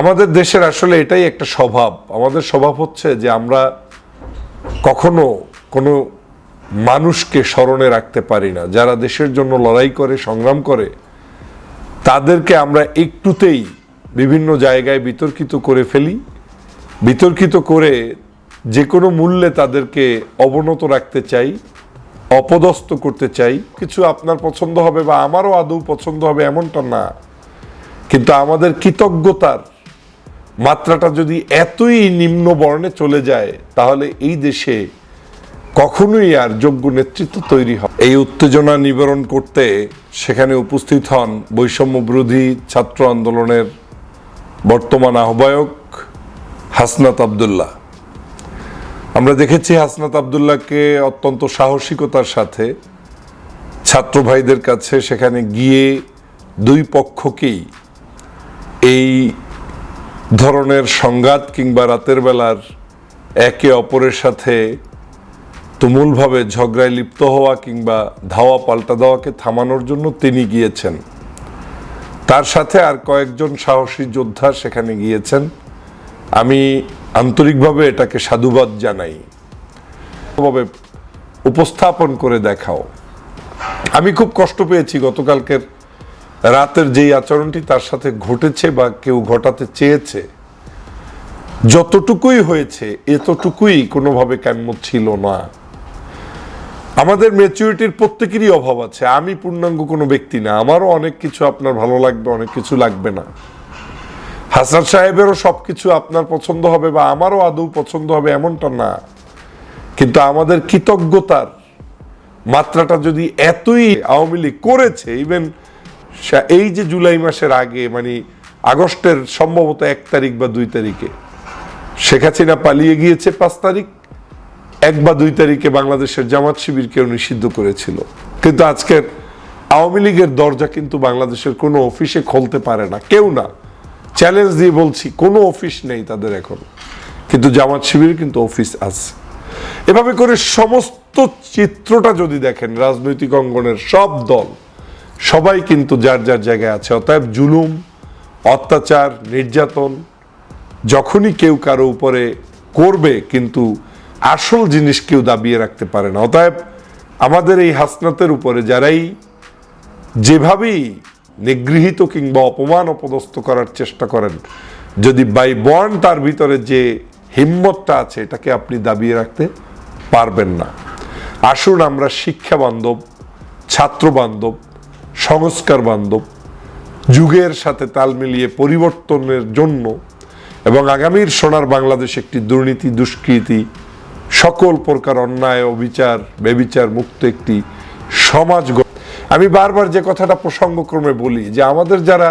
আমাদের দেশের আসলে এটাই একটা স্বভাব। আমাদের স্বভাব হচ্ছে যে আমরা কখনো কোনো মানুষকে স্মরণে রাখতে পারি না। যারা দেশের জন্য লড়াই করে, সংগ্রাম করে, তাদেরকে আমরা একটুতেই বিভিন্ন জায়গায় বিতর্কিত করে ফেলি। বিতর্কিত করে যে কোনো মূল্যে তাদেরকে অবনত রাখতে চাই, অপদস্থ করতে চাই। কিছু আপনার পছন্দ হবে বা আমারও আদৌ পছন্দ হবে এমনটা না। কিন্তু আমাদের কৃতজ্ঞতার মাত্রাটা যদি এতই নিম্ন বর্ণে চলে যায়, তাহলে এই দেশে কখনোই আর যোগ্য নেতৃত্ব তৈরি হয় এই উত্তেজনা নিবারণ করতে সেখানে উপস্থিত হন বৈষম্য বিরোধী ছাত্র আন্দোলনের বর্তমান আহ্বায়ক হাসনাত আবদুল্লাহ। আমরা দেখেছি হাসনাত আবদুল্লাহকে অত্যন্ত সাহসিকতার সাথে ছাত্র ভাইদের কাছে সেখানে গিয়ে দুই পক্ষকেই এই ধরনের সংঘাত কিংবা রাতের বেলার একে অপরের সাথে তুমুলভাবে ঝগড়ায় লিপ্ত হওয়া কিংবা ধাওয়া পাল্টা দেওয়াকে থামানোর জন্য তিনি গিয়েছেন। তার সাথে আর কয়েকজন সাহসী যোদ্ধা সেখানে গিয়েছেন। আমি আন্তরিকভাবে এটাকে সাধুবাদ জানাই। উপস্থাপন করে দেখাও। আমি খুব কষ্ট পেয়েছি গতকালকের রাতের যেই আচরণটি তার সাথে ঘটেছে বা কেউ ঘটাতে চেয়েছে, যতটুকুই হয়েছে, এতটুকুই কোনোভাবে কাম্য ছিল না। আমাদের ম্যাচুরিটির প্রত্যেকেরই অভাব আছে। আমি পূর্ণাঙ্গ কোনো ব্যক্তি না। আমারও অনেক কিছু আপনার ভালো লাগবে, অনেক কিছু লাগবে না। হাসান সাহেবেরও সব কিছু আপনার পছন্দ হবে বা আমারও আদৌ পছন্দ হবে এমনটা না। কিন্তু আমাদের কৃতজ্ঞতার মাত্রাটা যদি এতই আওয়ামী লীগ করেছে ইভেন এই যে জুলাই মাসের আগে মানে আগস্টের সম্ভবত এক তারিখ বা দুই তারিখে, শেখ হাসিনা পালিয়ে গিয়েছে পাঁচ তারিখ, এক বা দুই তারিখে বাংলাদেশের জামাত শিবিরকেও নিষিদ্ধ করেছিল। কিন্তু আজকের আওয়ামী লীগের দরজা কিন্তু বাংলাদেশের কোনো অফিসে খুলতে পারে না। কেউ না। চ্যালেঞ্জ দিয়ে বলছি, কোনো অফিস নেই তাদের এখন। কিন্তু জামাত শিবির কিন্তু অফিস আছে। এভাবে করে সমস্ত চিত্রটা যদি দেখেন, রাজনৈতিক অঙ্গনের সব দল সবাই কিন্তু যার যার জায়গায় আছে, অতএব জুলুম, অত্যাচার, নির্যাতন, যখনই কেউ কারও উপরে করবে, কিন্তু আসল জিনিস কেউ দাবিয়ে রাখতে পারে না। অতএব আমাদের এই হাসনাতের উপরে যারাই যেভাবেই নিগৃহীত কিংবা অপমান অপদস্থ করার চেষ্টা করেন, যদি বাই বর্ন তার ভিতরে যে হিম্মতটা আছে, এটাকে আপনি দাবিয়ে রাখতে পারবেন না। আসুন আমরা শিক্ষা বান্ধব ছাত্র বান্ধব সংস্কার বান্ধব, যুগের সাথে তাল মিলিয়ে পরিবর্তনের জন্য এবং আগামীর সোনার বাংলাদেশ একটি দুর্নীতি, দুষ্কৃতি, সকল প্রকার অন্যায়, অবিচার, বেবিচার মুক্ত একটি সমাজ আমি বারবার যে কথাটা প্রসঙ্গক্রমে বলি যে আমাদের যারা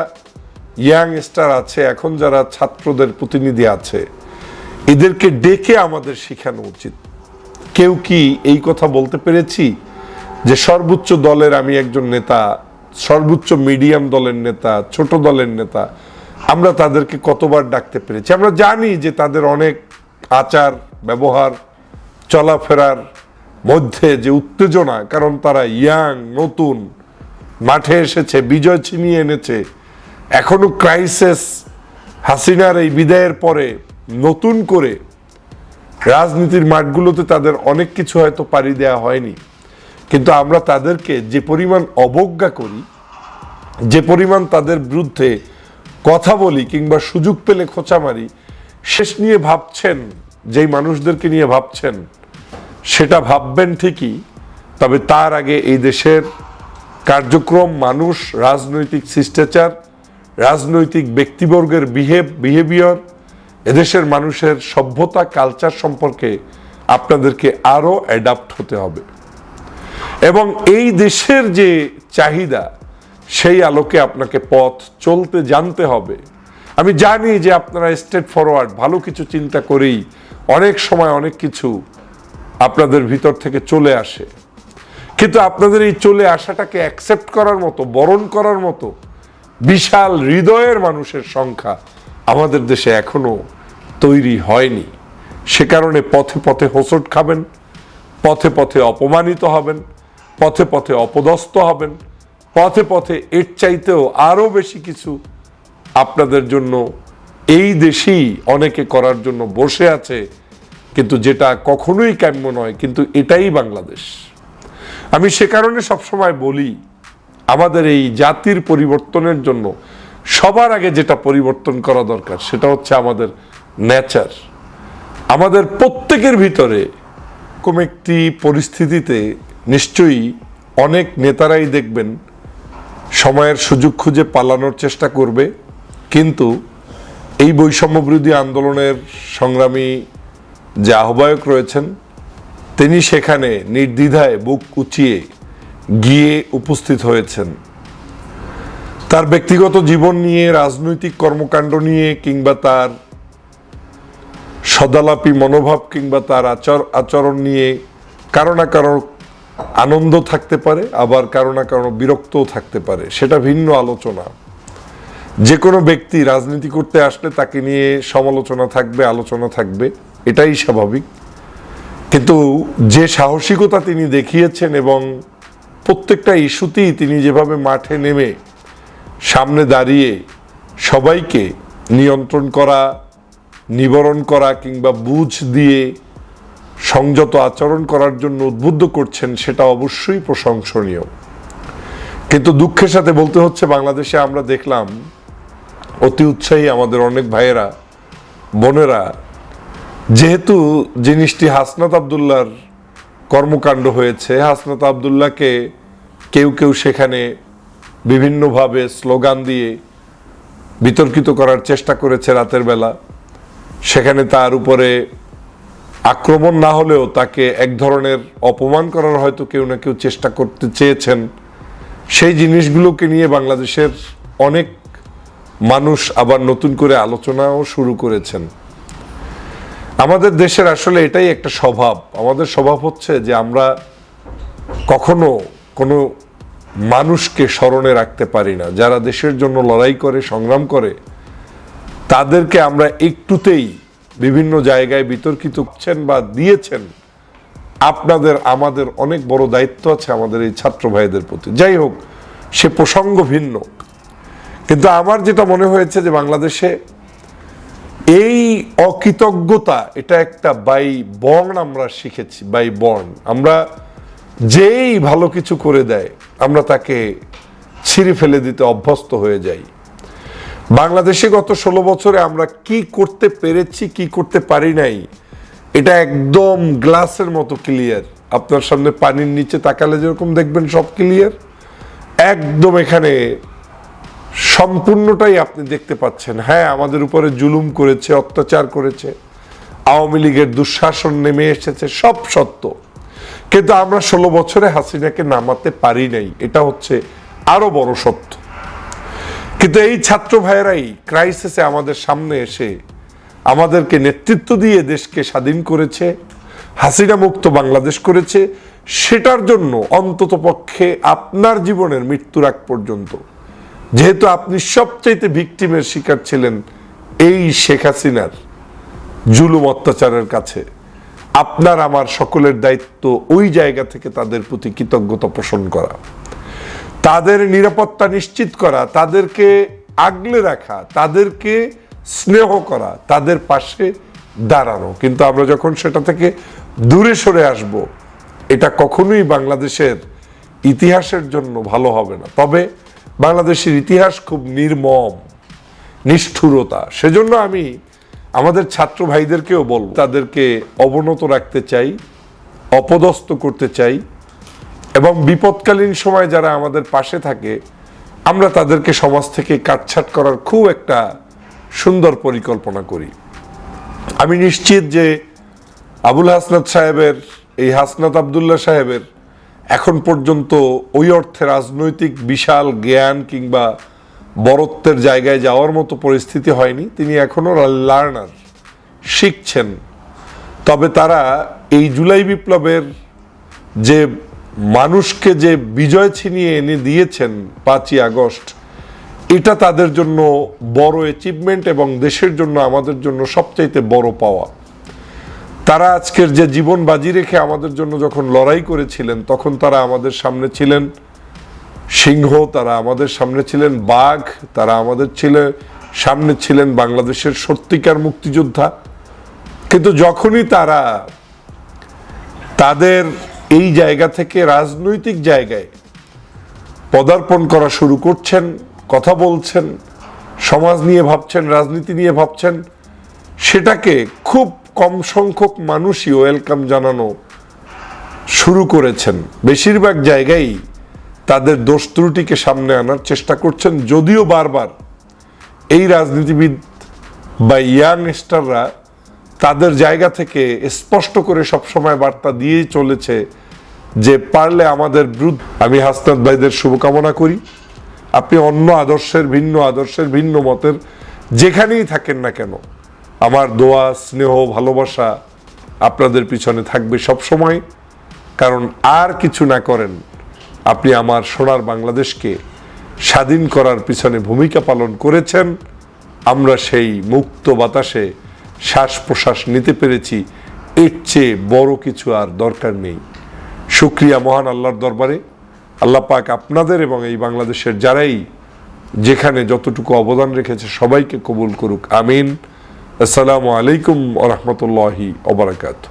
ইয়াং স্টার আছে, এখন যারা ছাত্রদের প্রতিনিধি আছে, এদেরকে ডেকে আমাদের শেখানো উচিত। কেউ কি এই কথা বলতে পেরেছি? যে সর্বোচ্চ দলের আমি একজন নেতা সর্বোচ্চ মিডিয়াম দলের নেতা, ছোট দলের নেতা, আমরা তাদেরকে কতবার ডাকতে পেরেছি? আমরা জানি যে তাদের অনেক আচার, ব্যবহার, চলাফেরার মধ্যে যে উত্তেজনা, কারণ তারা ইয়াং, নতুন, মাঠে এসেছে, বিজয় ছিনিয়ে এনেছে। এখনও ক্রাইসিস হাসিনার এই বিদায়ের পরে নতুন করে রাজনীতির মাঠগুলোতে তাদের অনেক কিছু হয়তো পাড়ি দেওয়া হয়নি। কিন্তু আমরা তাদেরকে যে পরিমাণ অবজ্ঞা করি, যে পরিমাণ তাদের বিরুদ্ধে কথা বলি কিংবা সুযোগ পেলে খোঁচা মারি, শেষ নিয়ে ভাবছেন, যেই মানুষদেরকে নিয়ে ভাবছেন, সেটা ভাববেন ঠিকই, তবে তার আগে এই দেশের কার্যক্রম, মানুষ, রাজনৈতিক শিষ্টাচার, রাজনৈতিক ব্যক্তিবর্গের বিহেভ বিহেভিয়র এদেশের মানুষের সভ্যতা কালচার সম্পর্কে আপনাদেরকে আরও অ্যাডাপ্ট হতে হবে। এবং এই দেশের যে চাহিদা, সেই আলোকে আপনাকে পথ চলতে জানতে হবে। আমি জানি যে আপনারা স্টেট ফরওয়ার্ড ভালো কিছু চিন্তা করেই অনেক সময় অনেক কিছু আপনাদের ভিতর থেকে চলে আসে। কিন্তু আপনাদের এই চলে আসাটাকে অ্যাকসেপ্ট করার মতো, বরণ করার মতো বিশাল হৃদয়ের মানুষের সংখ্যা আমাদের দেশে এখনও তৈরি হয়নি। সে কারণে পথে পথে হোঁচট খাবেন, পথে পথে অপমানিত হবেন পথে পথে অপদস্থ হবেন, পথে পথে এর চাইতেও আরও বেশি কিছু আপনাদের জন্য এই দেশেই অনেকে করার জন্য বসে আছে, কিন্তু যেটা কখনোই কাম্য নয়, কিন্তু এটাই বাংলাদেশ। আমি সে কারণে সবসময় বলি, আমাদের এই জাতির পরিবর্তনের জন্য সবার আগে যেটা পরিবর্তন করা দরকার, সেটা হচ্ছে আমাদের নেচার। আমাদের প্রত্যেকের ভিতরে কোন একটি পরিস্থিতিতে নিশ্চয়ই অনেক নেতারাই দেখবেন সময়ের সুযোগ খুঁজে পালানোর চেষ্টা করবে, কিন্তু এই বৈষম্য বিরোধী আন্দোলনের সংগ্রামী যে আহ্বায়ক রয়েছেন, তিনি সেখানে নির্দ্বিধায় বুক উঁচিয়ে গিয়ে উপস্থিত হয়েছেন। তার ব্যক্তিগত জীবন নিয়ে, রাজনৈতিক কর্মকাণ্ড নিয়ে, কিংবা তার সদালাপি মনোভাব, কিংবা তার আচর, আচরণ নিয়ে কারও না কারও আনন্দ থাকতে পারে, আবার কারও না কারও বিরক্তও থাকতে পারে। সেটা ভিন্ন আলোচনা। যে কোনো ব্যক্তি রাজনীতি করতে আসলে তাকে নিয়ে সমালোচনা থাকবে, আলোচনা থাকবে, এটাই স্বাভাবিক। কিন্তু যে সাহসিকতা তিনি দেখিয়েছেন এবং প্রত্যেকটা ইস্যুতেই তিনি যেভাবে মাঠে নেমে সামনে দাঁড়িয়ে সবাইকে নিয়ন্ত্রণ করা, নিবারণ করা কিংবা বুঝ দিয়ে সংযত আচরণ করার জন্য উদ্বুদ্ধ করছেন সেটা অবশ্যই প্রশংসনীয়। কিন্তু দুঃখের সাথে বলতে হচ্ছে, বাংলাদেশে আমরা দেখলাম, অতি উৎসাহী আমাদের অনেক ভাইয়েরা, বোনেরা, যেহেতু জিনিসটি হাসনাত আবদুল্লার কর্মকাণ্ড হয়েছে, হাসনাত আবদুল্লাকে কেউ কেউ সেখানে বিভিন্নভাবে স্লোগান দিয়ে বিতর্কিত করার চেষ্টা করেছে রাতের বেলা। সেখানে তার উপরে আক্রমণ না হলেও তাকে এক ধরনের অপমান করার হয়তো কেউ না কেউ চেষ্টা করতে চেয়েছেন। সেই জিনিসগুলোকে নিয়ে বাংলাদেশের অনেক মানুষ আবার নতুন করে আলোচনাও শুরু করেছেন। আমাদের দেশের আসলে এটাই একটা স্বভাব। আমাদের স্বভাব হচ্ছে যে আমরা কখনো কোনো মানুষকে স্মরণে রাখতে পারি না। যারা দেশের জন্য লড়াই করে, সংগ্রাম করে, তাদেরকে আমরা একটুতেই বিভিন্ন জায়গায় বিতর্কিত করছেন বা দিয়েছেন, আপনাদের, আমাদের অনেক বড় দায়িত্ব আছে আমাদের এই ছাত্র ভাইদের প্রতি। যাই হোক, সে প্রসঙ্গ ভিন্ন। কিন্তু আমার যেটা মনে হয়েছে যে বাংলাদেশে এই অকৃতজ্ঞতা, এটা একটা বাই বর্ণ আমরা শিখেছি বাই বর্ণ আমরা যেই ভালো কিছু করে দেয়, আমরা তাকে ছিঁড়ে ফেলে দিতে অভ্যস্ত হয়ে যাই। বাংলাদেশে গত ষোলো বছরে আমরা কি করতে পেরেছি, কি করতে পারি নাই, এটা একদম গ্লাসের মতো ক্লিয়ার। আপনার সামনে পানির নিচে তাকালে যেরকম দেখবেন সব ক্লিয়ার। একদম এখানে সম্পূর্ণটাই আপনি দেখতে পাচ্ছেন। হ্যাঁ আমাদের উপরে জুলুম করেছে, অত্যাচার করেছে, আওয়ামী লীগের দুঃশাসন নেমে এসেছে, সব সত্য। কিন্তু আমরা ষোলো বছরে হাসিনাকে নামাতে পারি নাই, এটা হচ্ছে আরও বড় সত্য। কিন্তু এই ছাত্র ভাইয়েরাই ক্রাইসিসে আমাদের সামনে এসে আমাদেরকে নেতৃত্ব দিয়ে দেশকে স্বাধীন করেছে, হাসিনা মুক্ত বাংলাদেশ করেছে, সেটার জন্য অন্তত পক্ষে আপনার জীবনের মৃত্যুর আগ পর্যন্ত। যেহেতু আপনি সবচাইতে ভিকটিমের শিকার ছিলেন এই শেখ হাসিনার জুলুম অত্যাচারের কাছে। আপনার, আমার সকলের দায়িত্ব ওই জায়গা থেকে তাদের প্রতি কৃতজ্ঞতা পোষণ করা। তাদের নিরাপত্তা নিশ্চিত করা, তাদেরকে আগলে রাখা, তাদেরকে স্নেহ করা, তাদের পাশে দাঁড়ানো। কিন্তু আমরা যখন সেটা থেকে দূরে সরে আসব, এটা কখনোই বাংলাদেশের ইতিহাসের জন্য ভালো হবে না। তবে বাংলাদেশের ইতিহাস খুব নির্মম, নিষ্ঠুরতা। সেজন্য আমি আমাদের ছাত্র ভাইদেরকেও বলব, তাদেরকে অবনত রাখতে চাই, অপদস্থ করতে চাই এবং বিপদকালীন সময় যারা আমাদের পাশে থাকে, আমরা তাদেরকে সমাজ থেকে কাটছাট করার খুব একটা সুন্দর পরিকল্পনা করি। আমি নিশ্চিত যে আবুল হাসনাত সাহেবের, এই হাসনাত আবদুল্লাহ সাহেবের এখন পর্যন্ত ওই অর্থে রাজনৈতিক বিশাল জ্ঞান কিংবা বরত্বের জায়গায় যাওয়ার মতো পরিস্থিতি হয়নি। তিনি এখনও লার্নার, শিখছেন। তবে তারা এই জুলাই বিপ্লবের যে মানুষকে যে বিজয় ছিনিয়ে এনে দিয়েছেন পাঁচই আগস্ট, এটা তাদের জন্য বড় অ্যাচিভমেন্ট এবং দেশের জন্য আমাদের জন্য সবচাইতে বড় পাওয়া। তারা আজকের যে জীবন বাজি রেখে আমাদের জন্য যখন লড়াই করেছিলেন, তখন তারা আমাদের সামনে ছিলেন। সিংহ, তারা আমাদের সামনে ছিলেন। বাঘ, তারা আমাদের ছিলেন সামনে ছিলেন বাংলাদেশের সত্যিকার মুক্তিযোদ্ধা। কিন্তু যখনই তারা তাদের এই জায়গা থেকে রাজনৈতিক জায়গায় পদার্পণ করা শুরু করছেন, কথা বলছেন, সমাজ নিয়ে ভাবছেন, রাজনীতি নিয়ে ভাবছেন, সেটাকে খুব কম সংখ্যক মানুষই ওয়েলকাম জানানো শুরু করেছেন। বেশিরভাগ জায়গায় তাদের দোষ ত্রুটিকে সামনে আনার চেষ্টা করছেন, যদিও বারবার এই রাজনীতিবিদ বা ইয়াং স্টাররা তাদের জায়গা থেকে স্পষ্ট করে সবসময় বার্তা দিয়েই চলেছে যে পারলে আমাদের বিরুদ্ধ, আমি হাসনাত ভাইদের শুভকামনা করি। আপনি অন্য আদর্শের, ভিন্ন আদর্শের, ভিন্ন মতের যেখানেই থাকেন না কেন, আমার দোয়া, স্নেহ, ভালোবাসা আপনাদের পিছনে থাকবে সব সময় কারণ আর কিছু না করেন, আপনি আমার সোনার বাংলাদেশকে স্বাধীন করার পিছনে ভূমিকা পালন করেছেন। আমরা সেই মুক্ত বাতাসে শ্বাস প্রশ্বাস নিতে পেরেছি, এর চেয়ে বড় কিছু আর দরকার নেই। শুক্রিয়া মহান আল্লাহর দরবারে। আল্লাহ পাক আপনাদের এবং এই বাংলাদেশের যারাই যেখানে যতটুকু অবদান রেখেছে সবাইকে কবুল করুক। আমিন। আসসালামু আলাইকুম রহমতুল্লাহি ওবরাকাতু